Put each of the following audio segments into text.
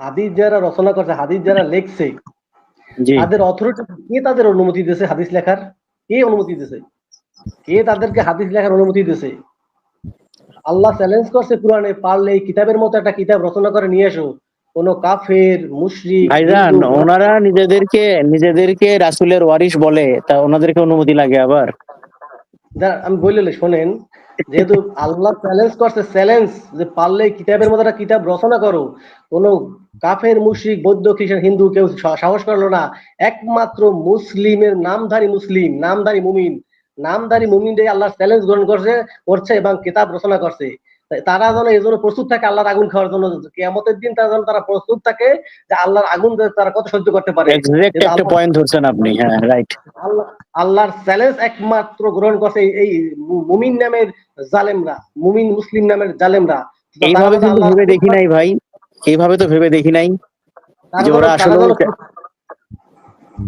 হাদিস যারা রচনা করছে হাদিস যারা লেখছে তাদের অথরিটি কে তাদের অনুমতি দিয়েছে হাদিস লেখার? কে অনুমতি দিয়েছে? কে তাদেরকে হাদিস লেখার অনুমতি দিয়েছে? আল্লাহ চ্যালেঞ্জ করছে কোরআনে পারলে এই কিতাবের মতো একটা কিতাব রচনা করে নিয়ে এসো। কোন কাফের মুশরিক ভাইজান ওনারা নিজেদেরকে নিজেদেরকে রাসূলের ওয়ারিশ বলে তা ওনাদেরকে অনুমতি লাগে আবার? আমি বললে শোনেন। যেহেতু আল্লাহ চ্যালেঞ্জ করছে চ্যালেঞ্জ যে পারলে কিতাবের মতো একটা কিতাব রচনা করো। কোন কাফের, মুশরিক, বৌদ্ধ, খ্রিস্টান, হিন্দু কেউ সাহস করল না। একমাত্র মুসলিমের নামধারী মুসলিম, নামধারী মুমিন, নামধারী মুমিনটাই আল্লাহ চ্যালেঞ্জ গ্রহণ করছে করছে এবং কিতাব রচনা করছে। তারা যেন এই জন্য প্রস্তুত থাকে আল্লাহর আগুন খাওয়ার জন্য কেয়ামতের দিন তারা যেন তারা প্রস্তুত থাকে যে আল্লাহর আগুন তারা কত সহ্য করতে পারে। একটা পয়েন্ট ধরছেন আপনি হ্যাঁ রাইট আল্লাহর চ্যালেঞ্জ একমাত্র গ্রহণ করছে এই- মুমিন নামের জালেমরা মুমিন মুসলিম নামের জালেমরা। এইভাবে কিন্তু ভেবে দেখি নাই ভাই এইভাবে তো ভেবে দেখি নাই তারা যে যেন- ওরা আসলে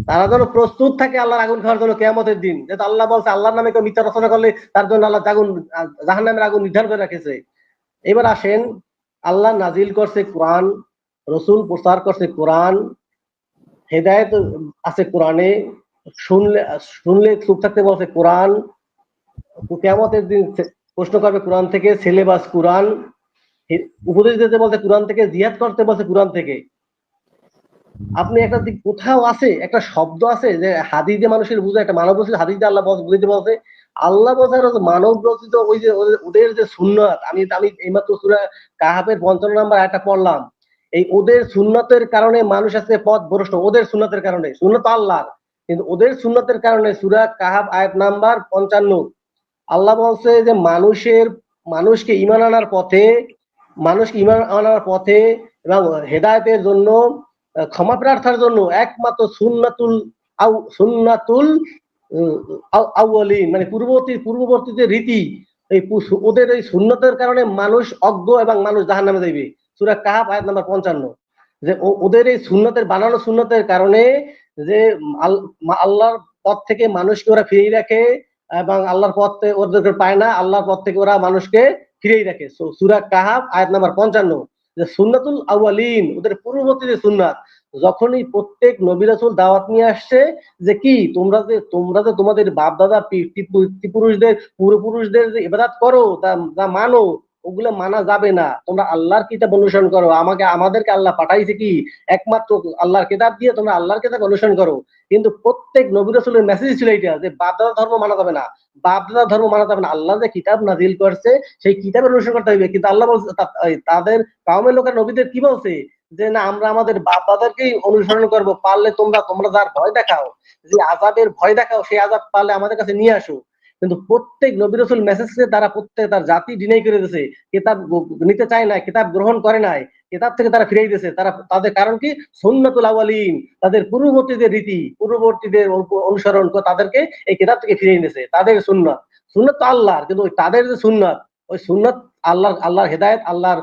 তারা যেন প্রস্তুত থাকে আল্লাহর আগুন খাওয়ার জন্য কেয়ামতের দিন। যেহেতু আল্লাহ বলছে আল্লাহর নামে কেউ মিথ্যা রচনা করলে তার জন্য আল্লাহ জাগুন জাহান নামের আগুন নির্ধারণ করে রেখেছে। এবার আসেন, আল্লাহ নাজিল করছে কোরআন, রসুল প্রচার করছে কোরআন, হেদায়ত আছে কোরআনে, শুনলে শুনলে চুপ থাকতে বলছে কোরআন কেমতের দিন প্রশ্ন করবে কোরআন থেকে, সিলেবাস কোরআন উপদেশ দিতে বলতে কোরআন থেকে, জিহাদ করতে বলছে কোরআন থেকে। আপনি একটা দিক কোথাও আছে, একটা শব্দ আছে যে হাদিস দিয়ে মানুষের বুঝে, একটা মানব হাদিস আল্লাহ বুঝাইতে বলছে আল্লাহ বলছে মানব রচিত ওই যে ওদের- যে সুন্নাত, আমি আমি এইমাত্র সুরা কাহাবের পঞ্চান্ন নাম্বার একটা পড়লাম, এই ওদের সুন্নতের কারণে মানুষ আছে পথ ভ্রষ্ট ওদের সুন্নতের কারণে, সুন্নত আল্লাহর, কিন্তু ওদের সুন্নতের কারণে সুরা কাহাব আয়াত নাম্বার পঞ্চান্ন, আল্লাহ বলছে যে মানুষের, মানুষকে ইমান আনার পথে, মানুষকে ইমান আনার পথে এবং হেদায়তের জন্য, ক্ষমা প্রার্থার জন্য একমাত্র সুন্নাতুল আউ, সুন্নাতুল আউয়ালিন মানে পূর্ববর্তী পূর্ববর্তী যে রীতি, এই ওদের এই সুন্নতের কারণে মানুষ অজ্ঞ এবং মানুষ জাহান নামে যাইবে। সুরা কাহাব আয়াত নাম্বার পঞ্চান্ন। যে ওদের এই সুন্নতের, বানানো সুন্নতের কারণে যে আল্লাহর পথ থেকে মানুষকে ওরা ফিরিয়ে রাখে এবং আল্লাহর পথ ওদেরকে পায় না, আল্লাহর পথ থেকে ওরা মানুষকে ফিরিয়ে রাখে সূরা কাহাব আয়াত নাম্বার পঞ্চান্ন। যে সুন্নাতুল আউয়ালিন, ওদের পূর্ববর্তী যে সুন্নাত যখনই প্রত্যেক নবী রাসূল দাওয়াত নিয়ে আসছে যে কি, তোমরা যে তোমরা যে তোমাদের বাপ দাদা পুরুষদের পূর্বপুরুষদের যে ইবাদত করো তা মানো, ওগুলো মানা যাবে না। তোমরা আল্লাহর কিতাব অনুসরণ করো। আমাকে, আমাদেরকে আল্লাহ পাঠাইছে কি? একমাত্র আল্লাহর কিতাব দিয়ে তোমরা আল্লাহর কিতাব অনুসরণ করো। কিন্তু প্রত্যেক নবী রাসূলের মেসেজ ছিল এটা যে বাপ দাদা ধর্ম মানা যাবে না। বাপ দাদা ধর্ম মানা যাবে না। আল্লাহ যে কিতাব নাজিল করছে, সেই কিতাবের অনুসরণ করতে হবে কিন্তু আল্লাহ বলছে তাদের কাউমের লোকের নবীদের কি বলছে? যে না, আমরা আমাদের বাপ দাদাকেই অনুসরণ করব, পারলে তোমরা তোমরা যার ভয় দেখাও, যে আজাবের ভয় দেখাও, সেই আজাব পারলে আমাদের কাছে নিয়ে আসো। কিন্তু প্রত্যেক নবী রসুল মেসেজকে তারা প্রত্যেক, তার জাতি ডিনাই করে দিয়েছে কিতাব নিতে চায় না কিতাব গ্রহণ করে নাই, কিতাব থেকে তারা ফিরিয়ে দিয়েছে তারা, তাদের কারণ কি? সুন্নাতুল আওয়ালিন, তাদের পূর্ববর্তীদের রীতি, পূর্ববর্তীদের অনুসরণ তাদেরকে এই কিতাব থেকে ফিরিয়ে নিয়েছে তাদের সুন্নাত। সুন্নাত তো আল্লাহর, কিন্তু তাদের যে সুন্নাত, ওই সুন্নাত আল্লাহর আল্লাহর হেদায়েত, আল্লাহর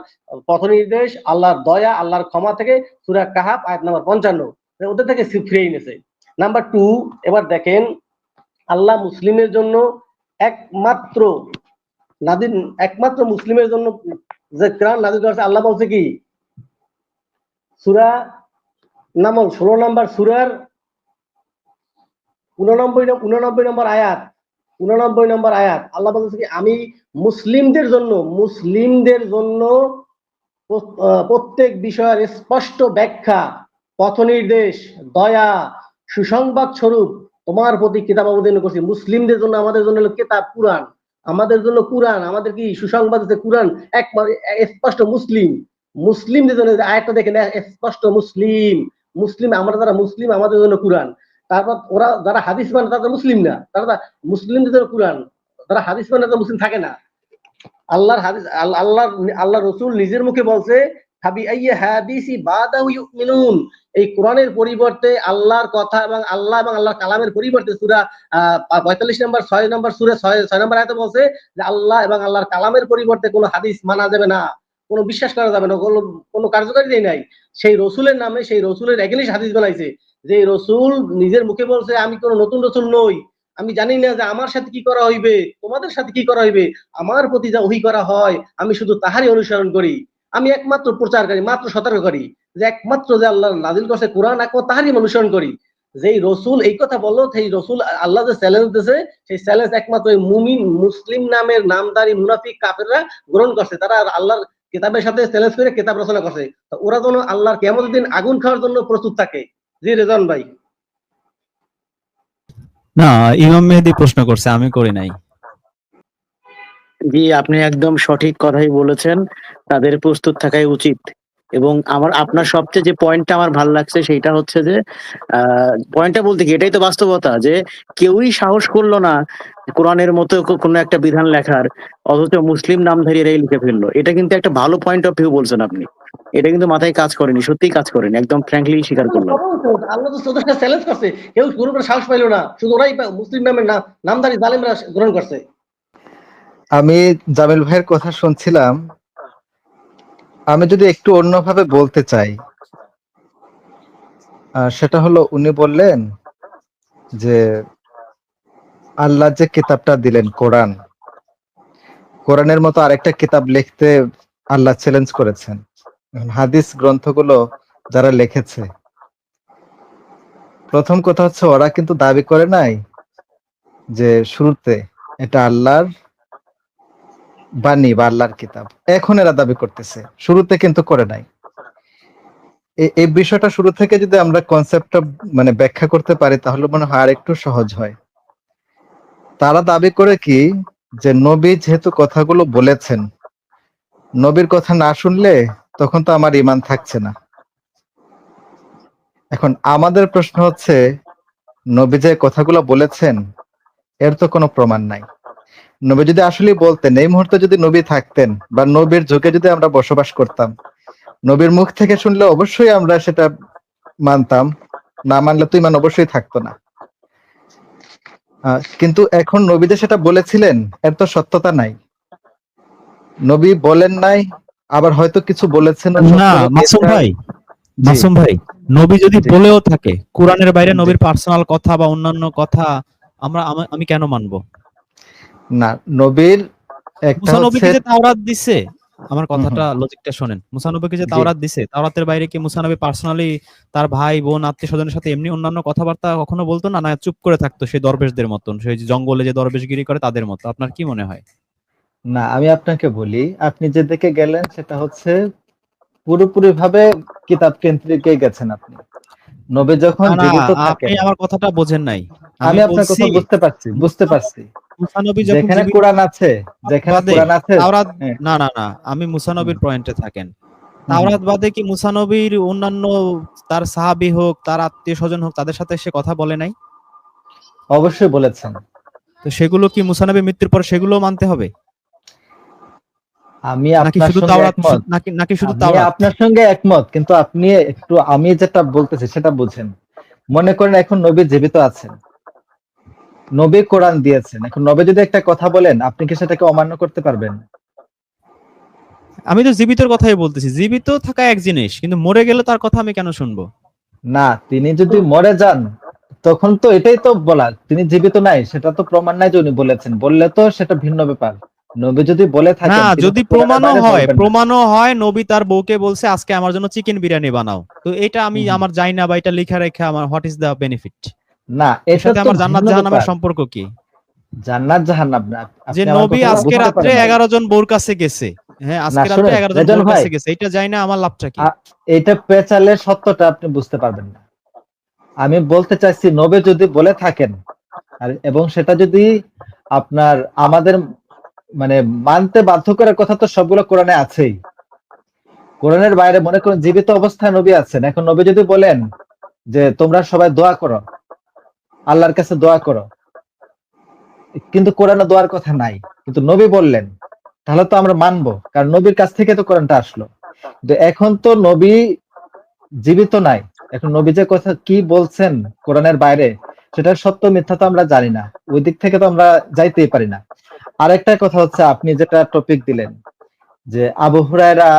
পথ নির্দেশ, আল্লাহর দয়া, আল্লাহর ক্ষমা থেকে সুরা কাহাব আয়াত নাম্বার পঞ্চান্ন। ওদের থেকে ফিরিয়ে নিয়েছে নাম্বার টু, এবার দেখেন, আল্লাহ মুসলিমের জন্য একমাত্র নাদিন একমাত্র মুসলিমের জন্য যে কোরআন নাজিল করেছে, আল্লাহ বলছে কি? সুরা নামল ষোলো নম্বর সুরার উননব্বই উননব্বই নম্বর আয়াত। উননব্বই নম্বর আয়াত, আল্লাহ বলছে কি, আমি মুসলিমদের জন্য মুসলিমদের জন্য প্রত্যেক বিষয়ের স্পষ্ট ব্যাখ্যা, পথ নির্দেশ, দয়া, সুসংবাদ স্বরূপ তোমার প্রতি কিতাব অবতীর্ণ করছি। মুসলিমদের জন্য আমাদের জন্য কিতাব, কুরআন। আমাদের জন্য কুরআন, আমাদের কি সুসংবাদ আছে? কুরআন একবারে স্পষ্ট মুসলিম। মুসলিমদের জন্য আয়াতটা দেখেন স্পষ্ট মুসলিম। মুসলিম, আমরা যারা মুসলিম, আমাদের জন্য কুরআন। তারপর ওরা যারা হাদিস মানে তারা মুসলিম না, তারা মুসলিমদের কুরআন, যারা হাদিস মানে মুসলিম থাকে না। আল্লাহর হাদিস, আল- আল্লাহর আল্লাহ রসুল নিজের মুখে বলছে এই কোরআনের পরিবর্তে আল্লাহর কথা এবং আল্লাহ এবং আল্লাহর কালামের পরিবর্তে সূরা পঁয়তাল্লিশ নম্বর, ছয় নম্বর সূরা, ছয় ছয় নম্বর আয়াতে বলছে যে আল্লাহ এবং আল্লাহর কালামের পরিবর্তে কোনো হাদিস মানা যাবে না, কোনো বিশ্বাস করা যাবে না, কোনো কোনো কার্যকারিতাই নাই। সেই রসুলের নামে, সেই রসুলের এগেনিস্ট হাদিস বানাইছে। যে রসুল নিজের মুখে বলছে, আমি কোনো নতুন রসুল নই। আমি জানি না যে আমার সাথে কি করা হইবে, তোমাদের সাথে কি করা হইবে। আমার প্রতি যা ওহি করা হয়, আমি শুধু তাহারই অনুসরণ করি। আমি একমাত্র প্রচারকারী, মাত্র সতর্ককারী। যে একমাত্র যে আল্লাহ নাজিল করছে কোরআন, একমাত্র তাহারই অনুসরণ করি। যেই রসুল এই কথা বলল, সেই রসুল আল্লাহ যে চ্যালেঞ্জ দিয়েছে সেই চ্যালেঞ্জ একমাত্র মুমিন, মুসলিম নামের নামদারি, মুনাফিক কাফেররা গ্রহণ করছে। তারা আল্লাহর কিতাবের সাথে চ্যালেঞ্জ করে কিতাব রচনা করছে। ওরা যেন আল্লাহর কেমন দিন আগুন খাওয়ার জন্য প্রস্তুত থাকে। জি রেজন ভাই। না ইমাম মেহেদি প্রশ্ন করছে আমি করি নাই। জি আপনি একদম সঠিক কথাই বলেছেন তাদের প্রস্তুত থাকাই উচিত। এবং আমার আপনার সবচেয়ে যে পয়েন্টটা আমার ভালো লাগছে সেটা হচ্ছে যে পয়েন্টটা বলতে কি এটাই তো বাস্তবতা যে কেউই সাহস করল না কোরআনের মতো কোনো একটা বিধান লেখার অথচ মুসলিম নামধারীরাই লিখে ফেলল। এটা কিন্তু একটা ভালো পয়েন্ট অফ ভিউ বলছেন আপনি। এটা কিন্তু মাথায় কাজ করেনি সত্যিই কাজ করেনি একদম ফ্র্যাঙ্কলি স্বীকার করলাম। আল্লাহ তো চোদ্দটা চ্যালেঞ্জ করছে কেউ কোনো করে সাহস পাইলো না শুধু ওরাই মুসলিম নামের নাম নামদারি জালিমরা গ্রহণ করছে। আমি জামিল ভাইয়ের কথা শুনছিলাম। আমি যদি একটু অন্যভাবে বলতে চাই আহ, সেটা হলো উনি বললেন যে আল্লাহ যে কিতাবটা দিলেন কোরআন। কোরআনের মতো আরেকটা কিতাব লিখতে আল্লাহ চ্যালেঞ্জ করেছেন। হাদিস গ্রন্থগুলো যারা লিখেছে। প্রথম কথা হচ্ছে, ওরা কিন্তু দাবি করে নাই যে শুরুতে এটা আল্লাহর বাণী বা আল্লাহর কিতাব। এখন এরা দাবি করতেছে, শুরুতে কিন্তু করে নাই। এই বিষয়টা শুরু থেকে যদি আমরা কনসেপ্টটা মানে ব্যাখ্যা করতে পারি, তাহলে মনে হয় আর একটু সহজ হয়। তারা দাবি করে কি যে নবী যেহেতু কথাগুলো বলেছেন, নবীর কথা না শুনলে তখন তো আমার ইমান থাকছে না। এখন আমাদের প্রশ্ন হচ্ছে, নবী যে কথাগুলো বলেছেন, এর তো কোনো প্রমাণ নাই। নবী যদি আসলে বলতেন, এই মুহূর্তে যদি নবী থাকতেন বা নবীর যুগে যদি আমরা বসবাস করতাম, নবীর মুখ থেকে শুনলে অবশ্যই আমরা সেটা মানতাম, না মানলে তো ইমান অবশ্যই থাকতো না। কিন্তু এখন নবী যে সেটা বলেছিলেন, এর তো সত্যতা নাই। নবী বলেন নাই আবার হয়তো কিছু বলেছেন না মাসুম ভাই মাসুম ভাই নবী যদি বলেও থাকে কোরআনের বাইরে নবীর পার্সোনাল কথা বা অন্যান্য কথা আমরা আমি কেন মানবো? না নবীর একটা মুসা নবীকে যে তাওরাত দিছে আমার কথাটা লজিকটা শোনেন। মুসা নবীকে যে তাওরাত দিছে তাওরাতের বাইরে কি মুসা নবী পার্সোনালি তার ভাই বোন আত্মীয় স্বজনের সাথে এমনি অন্যান্য কথাবার্তা কখনো বলতো? না না চুপ করে থাকতো সেই দরবেশদের মতন সেই যে জঙ্গলে যে দরবেশগিরি করে তাদের মতো। আপনার কি মনে হয়? না আমি আপনাকে বলি আপনি যেদিকে গেলেন সেটা হচ্ছে পুরোপুরি ভাবে কিতাব কেন্দ্রিকে গেছেন আপনি। নবী যখন জীবিত থাকেন আপনি আমার কথাটা বোঝেন নাই। আমি আপনার কথা বুঝতে পারছি বুঝতে পারছি। মুসা নবী যখন যেখানে কোরআন আছে যেখানে কোরআন আছে তাওরাত হ্যাঁ। না না না আমি মুসানবীর পয়েন্টে থাকেন। তাওরাত বাদে কি মুসানবীর অন্যান্য তার সাহাবী হোক তার আত্মীয় স্বজন হোক তাদের সাথে সে কথা বলে নাই? অবশ্যই বলেছেন। তো সেগুলো কি মুসানবী মৃত্যুর পর সেগুলো মানতে হবে? আমি আপনার শুধু নাকি শুধু আপনার সঙ্গে একমত কিন্তু আপনি একটু আমি যেটা বলতেছি সেটা বুঝেন। মনে করেন এখন নবী জীবিত আছেন। নবী কোরআন দিয়েছেন। এখন নবী যদি একটা কথা বলেন আপনি কি সেটাকে অমান্য করতে পারবেন? আমি তো জীবিতর কথাই বলতেছি। জীবিত থাকা এক জিনিস কিন্তু মরে গেলে তার কথা আমি কেন শুনব? না তিনি যদি মরে যান তখন তো এটাই তো বলা তিনি জীবিত নাই সেটা তো প্রমাণ নাই যে উনি বলেছেন। বললে তো সেটা ভিন্ন ব্যাপার। নবী যদি বলে থাকেন না যদি প্রমাণও হয় প্রমাণও হয় নবী তার বউকে বলছে আজকে আমার জন্য চিকেন বিরিয়ানি বানাও। তো এটা আমি আমার যাই না বা এটা লেখা রেখে আমার হোয়াট ইজ দ্য বেনিফিট না এর সাথে আমার জান্নাত জাহান্নামের সম্পর্ক কি? জান্নাত জাহান্নাম না যে নবী আজকে রাত্রে এগারো জন বউর কাছে গেছে। হ্যাঁ আজকে জন বউর কাছে গেছে এটা যাই না আমার লাভটা কি? এইটা পেঁচালে সত্যটা আপনি বুঝতে পারবেন না। আমি বলতে চাইছি নবী যদি বলে থাকেন এবং সেটা যদি আপনার আমাদের মানে মানতে বাধ্য করার কথা তো সবগুলো কোরআনে আছেই। কোরআনের বাইরে মনে করেন জীবিত অবস্থায় নবী আছেন। এখন নবী যদি বলেন যে তোমরা সবাই দোয়া করো, আল্লাহর কাছে দোয়া করো, কিন্তু কোরআনে দোয়ার কথা নাই, কিন্তু নবী বললেন, তাহলে তো আমরা মানবো, কারণ নবীর কাছ থেকে তো কোরআনটা আসলো। এখন তো নবী জীবিত নাই, এখন নবী যে কথা কি বলছেন কোরআনের বাইরে, সেটার সত্য মিথ্যা তো আমরা জানি না, ওই দিক থেকে তো আমরা যাইতেই পারি না। আরেকটা কথা হচ্ছে আপনি যেটা টপিক দিলেন যে আবু হুরায়রা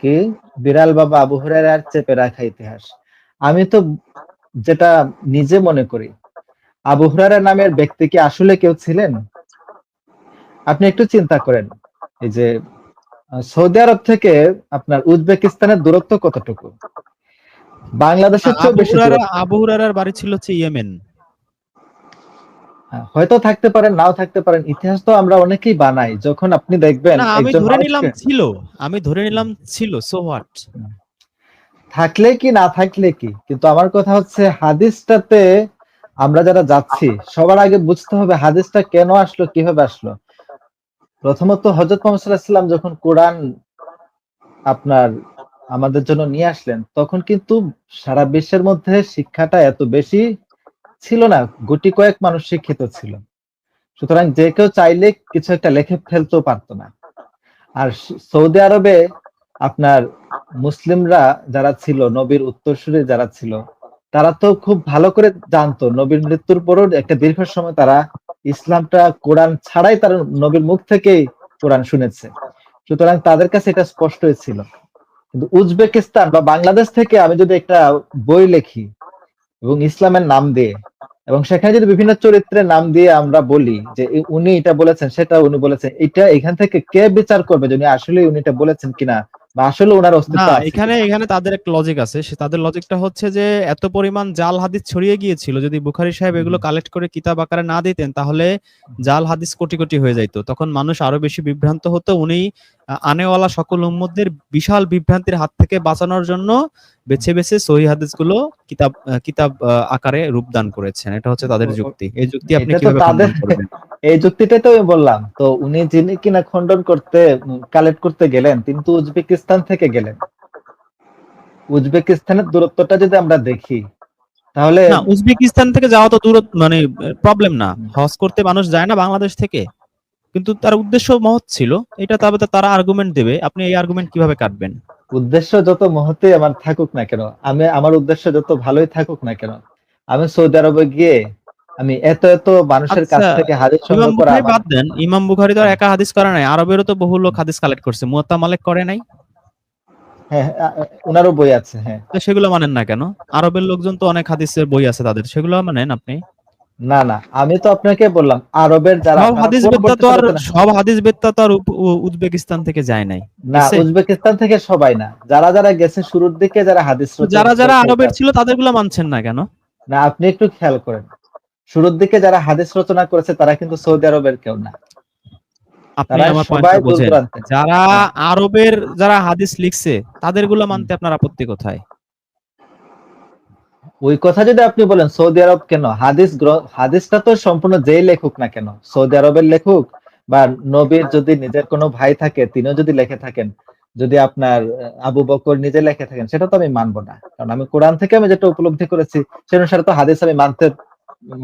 কি? বিড়াল বাবা আবু হুরায়রার চেপে রাখা ইতিহাস। আমি তো যেটা নিজে মনে করি আবু হুরায়রা নামের ব্যক্তি কি আসলে কেউ ছিলেন? আপনি একটু চিন্তা করেন এই যে সৌদি আরব থেকে আপনার উজবেকিস্তানের দূরত্ব কতটুকু? বাংলাদেশের আবু বেশি আবু হুরায়রার বাড়ি ছিল হচ্ছে ইয়েমেন। হয়তো থাকতে পারেন নাও থাকতে পারেন। ইতিহাস তো আমরা অনেকেই বানাই। যখন আপনি দেখবেন আমি ধরে নিলাম ছিল আমি ধরে নিলাম ছিল সো হোয়াট থাকলে কি না থাকলে কি? কিন্তু আমার কথা হচ্ছে হাদিসটাতে আমরা যারা যাচ্ছি সবার আগে বুঝতে হবে হাদিসটা কেন আসলো কীভাবে আসলো। প্রথমত হজরত মোহাম্মদ যখন কোরআন আপনার আমাদের জন্য নিয়ে আসলেন তখন কিন্তু সারা বিশ্বের মধ্যে শিক্ষাটা এত বেশি ছিল না, গুটি কয়েক মানুষ শিক্ষিত ছিল। সুতরাং যে কেউ চাইলে কিছু একটা লেখে ফেলতেও পারতো না। আর সৌদি আরবে আপনার মুসলিমরা যারা ছিল, নবীর উত্তরসূরি যারা ছিল, তারা তো খুব ভালো করে জানতো, নবীর মৃত্যুর পরও একটা দীর্ঘ সময় তারা ইসলামটা কোরআন ছাড়াই তারা নবীর মুখ থেকেই কোরআন শুনেছে। সুতরাং তাদের কাছে এটা স্পষ্টই ছিল। কিন্তু উজবেকিস্তান বা বাংলাদেশ থেকে আমি যদি একটা বই লিখি এবং ইসলামের নাম দিয়ে এবং সেখানে যদি বিভিন্ন চরিত্রের নাম দিয়ে আমরা বলি যে উনি এটা বলেছেন সেটা উনি বলেছেন এটা এখান থেকে কে বিচার করবে যে উনি আসলে উনি এটা বলেছেন কিনা? বা আসলে ওনার অস্তিত্ব আছে এখানে এখানে তাদের একটা লজিক আছে। সে তাদের লজিকটা হচ্ছে যে এত পরিমাণ জাল হাদিস ছড়িয়ে গিয়েছিল যদি বুখারী সাহেব এগুলো কালেক্ট করে কিতাব আকারে না দিতেন তাহলে জাল হাদিস কোটি কোটি হয়ে যাইতো। তখন মানুষ আরও বেশি বিভ্রান্ত হতো উনি আনেওয়ালা সকল উম্মতদের বিশাল বিভ্রান্তির হাত থেকে বাঁচানোর জন্য বেছে বেছে সহি হাদিসগুলো কিতাব কিতাব আকারে রূপদান করেছেন। এটা হচ্ছে তাদের যুক্তি। এই যুক্তি আপনি কীভাবে খণ্ডন করবেন? এই যুক্তিটাই তো আমি বললাম। তো উনি যিনি কিনা খণ্ডন করতে কালেক্ট করতে গেলেন কিন্তু উজবেকিস্তান থেকে গেলেন। উজবেকিস্তানের দূরত্বটা যদি আমরা দেখি তাহলে না উজবেকিস্তান থেকে যাওয়া তো দূর মানে প্রবলেম না। হজ করতে মানুষ যায় না বাংলাদেশ থেকে। কিন্তু তার উদ্দেশ্য মহৎ ছিল। এটা তবে তারা আর্গুমেন্ট দেবে। আপনি এই আর্গুমেন্ট কীভাবে কাটবেন? উদ্দেশ্য যত মহতে আমার থাকুক না কেন আমি আমার উদ্দেশ্য যত ভালোই থাকুক না কেন আমি সৌদি আরবে গিয়ে আমি এত এত মানুষের কাছ আচ্ছা, থেকে হাদিস সংগ্রহ করা বাদ দেন। ইমাম বুখারী তো একা হাদিস করে নাই। আরবেরও তো বহু লোক হাদিস কালেক্ট করছে। মুয়াত্তা মালিক করে নাই? হ্যাঁ হ্যাঁ, ওনারও বই আছে হ্যাঁ। তো সেগুলো মানেন না কেন? আরবের লোকজন তো অনেক হাদিসের বই আছে তাদের। সেগুলো মানেন আপনি? না না আমি তো আপনাকে বললাম আরবের যারা সব হাদিস বেত্তা তো আর সব হাদিস বেত্তা তো আর উজবেকিস্তান থেকে যায় নাই। না উজবেকিস্তান থেকে সবাই না। যারা যারা গেছে শুরুর দিকে যারা হাদিস যারা যারা আরবের ছিল তাদেরগুলো মানছেন না কেন? না আপনি একটু খেয়াল করেন। শুরুর দিকে যারা হাদিস রচনা করেছে তারা কিন্তু সৌদি আরবের কেউ না। আপনি আমার দূর বোঝেন। যারা আরবের যারা হাদিস লিখছে তাদেরগুলো মানতে আপনার আপত্তি কোথায়? ওই কথা যদি আপনি বলেন সৌদি আরব কেন? হাদিস হাদিসটা তো সম্পূর্ণ যেই লেখক না কেন? সৌদি আরবের লেখক বা নবীর যদি নিজের কোনো ভাই থাকে তিনিও যদি লেখে থাকেন যদি আপনার আবু বকর নিজে লেখে থাকেন সেটা তো আমি মানবো না। কারণ আমি কোরআন থেকে আমি যেটা উপলব্ধি করেছি সে অনুসারে তো হাদিস আমি মানতে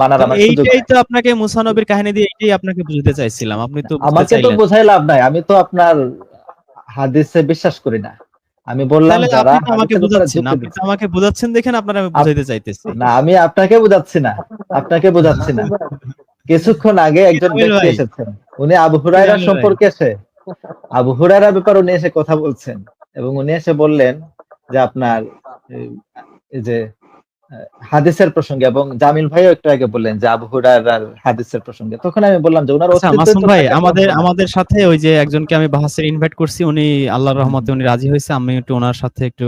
মানার আমার সুযোগ এইটাই তো আপনাকে মুসা নবীর কাহিনী দিয়ে এইটাই আপনাকে বুঝতে চাইছিলাম। আপনি তো আমাকে তো বোঝাই লাভ নাই। আমি তো আপনার হাদিসে বিশ্বাস করি না। আমি বললাম যারা আমাকে বোঝাচ্ছেন বুঝাচ্ছেন আপনি তো আমাকে বুঝাচ্ছেন দেখেন আপনারা আমি বুঝাইতে চাইতেছি। না আমি আপনাকে বোঝাচ্ছি না আপনাকে বোঝাচ্ছি না। কিছুক্ষণ আগে একজন ব্যক্তি এসেছেন উনি আবু হুরায়রা সম্পর্কে এসে আবু হুরায়রা ব্যাপারে উনি এসে কথা বলছেন এবং উনি এসে বললেন যে আপনার এই যে হাদিসের প্রসঙ্গে এবং জামিল ভাইও একটু আগে বললেন যে আবু হুরায়রার হাদিসের প্রসঙ্গে। তখন আমি বললাম যে ওনার আচ্ছা মাসুম ভাই আমাদের আমাদের সাথে ওই যে একজনকে আমি বাহাসের ইনভাইট করছি উনি আল্লাহর রহমতে উনি রাজি হয়েছে আমি একটু ওনার সাথে একটু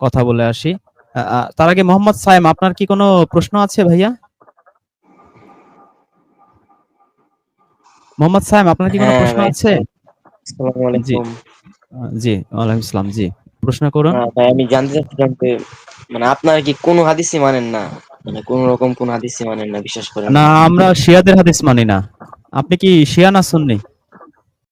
কথা বলে আসি। তার আগে মোহাম্মদ সাইম আপনার কি কোনো প্রশ্ন আছে ভাইয়া? মোহাম্মদ সাইম আপনার কি কোনো হ্যাঁ, প্রশ্ন আছে? আসসালামু আলাইকুম। জি ওয়ালাইকুম আসসালাম জি। প্রশ্ন করুন। হ্যাঁ, ভাই আমি জানতে চাচ্ছিলাম যে মানে আপনারা কি কোন হাদিসই মানেন না? মানে কোন রকম কোন হাদিসই মানেন না, বিশ্বাস করেন। না, আমরা শিয়াদের হাদিস মানি না। আপনি কি শিয়া না সুন্নি?